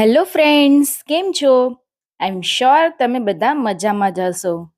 Hello friends, કેમ છો? આઈ am sure તમે બધા મજામાં જ હશો.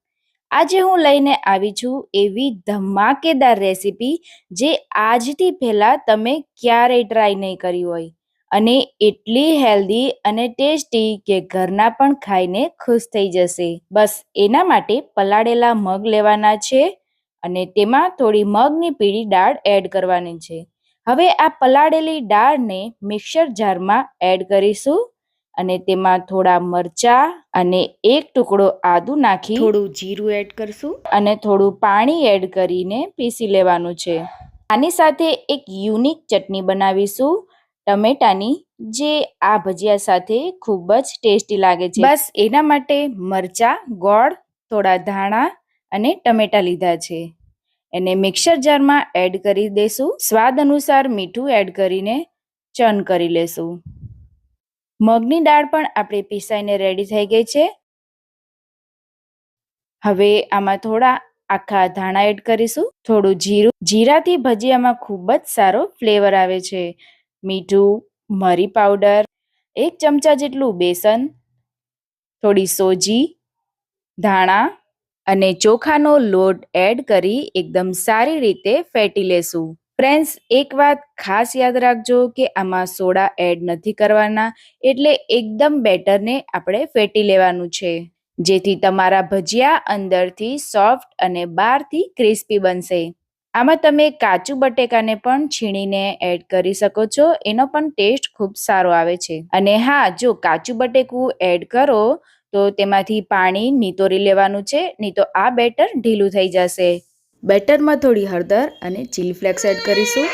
આજે હું લઈને આવી છું એવી ધમાકેદાર રેસીપી જે આજથી પહેલાં તમે ક્યારેય ટ્રાય નહીં કરી હોય. અને એટલી હેલ્ધી અને ટેસ્ટી કે ઘરના પણ ખાઈને ખુશ થઈ જશે. બસ એના માટે પલાળેલા મગ લેવાના છે અને તેમાં થોડી મગની પીળી દાળ એડ કરવાની છે. હવે આ પલાળેલી દાળને મિક્સર જારમાં એડ કરીશું. અને તેમાં થોડા મરચા અને એક ટુકડો આદુ નાખી થોડું જીરું એડ કરશું. અને થોડું પાણી એડ કરીને પીસી લેવાનું છે. આની સાથે એક યુનિક ચટણી બનાવીશું. ટમેટાની જે આ ભજીયા સાથે ખૂબ જ ટેસ્ટી લાગે છે. બસ એના માટે મરચા ગોળ થોડા ધાણા અને ટમેટા લીધા છે. એને મિક્સર જારમાં એડ કરી દઈશું સ્વાદ અનુસાર મીઠું એડ કરીને ચર્ન કરી લેશું. મગની દાળ પણ આપણી પીસાઈને રેડી થઈ ગઈ છે. હવે આમાં થોડા આખા ધાણા એડ કરીશું. થોડું જીરું. જીરાથી ભજીયામાં ખૂબ જ સારો ફ્લેવર આવે છે. મીઠું, મરી પાવડર એક ચમચા જેટલું બેસન, થોડી સોજી, ધાણા અને ચોખાનો લોટ એડ કરી એકદમ સારી રીતે ફેટી લેશું. ફ્રેન્ડ્સ એક વાત ખાસ યાદ રાખજો કે આમાં સોડા એડ નથી કરવાના, એટલે એકદમ બેટરને આપણે ફેટી લેવાનું છે. જેથી તમારા ભજીયા અંદરથી સોફ્ટ અને બહારથી ક્રિસ્પી બનશે. આમાં તમે કાચું બટેકાને પણ છીણીને એડ કરી શકો છો, એનો પણ ટેસ્ટ ખૂબ સારો આવે છે. અને હા, જો કાચું બટેકું એડ કરો, તો તેમાંથી પાણી નીતોરી લેવાનું છે, નહીં તો આ બેટર ઢીલું થઈ જશે. બેટરમાં થોડી હળદર અને ચીલી ફ્લેક્સ એડ કરીશું.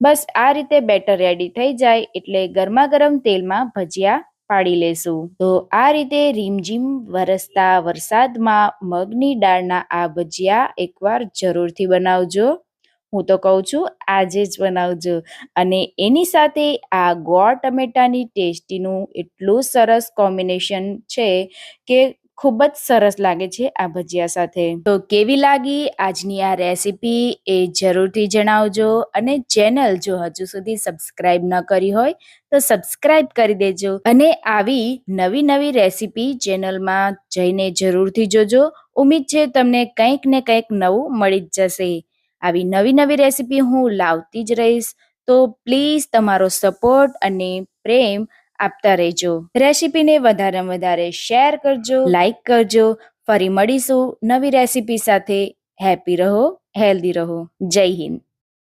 બસ આ રીતે બેટર રેડી થઈ જાય એટલે ગરમા ગરમ તેલમાં ભજીયા પાડી લેશું. તો આ રીતે રીમઝીમ વરસતા વરસાદમાં મગની દાળના આ ભજીયા એકવાર જરૂરથી બનાવજો. હું તો કહું છું, આજે જ બનાવજો. અને એની સાથે આ ગોળ ટમેટાની ટેસ્ટીનું એટલું સરસ કોમ્બિનેશન છે કે ખૂબ જ સરસ લાગે છે આ ભજીયા સાથે. તો કેવી લાગી? આજની આ રેસીપી એ જરૂરથી જણાવજો અને ચેનલ જો હજુ સુધી સબસ્ક્રાઇબ ન કરી હોય તો સબસ્ક્રાઇબ કરી દેજો અને આવી નવી નવી રેસીપી ચેનલમાં જઈને જરૂરથી જોજો. ઉમ્મીદ છે તમને કંઈક ને કંઈક નવું મળી જ જશે. આવી નવી નવી રેસીપી હું લાવતી જ રહીશ. તો પ્લીઝ તમારો સપોર્ટ અને પ્રેમ આપતા રહેજો. રેસીપીને વધારે વધારે શેર કરજો, લાઈક કરજો, ફરી મળીશું નવી રેસીપી સાથે. હેપી રહો, હેલ્ધી રહો. જય હિન્દ.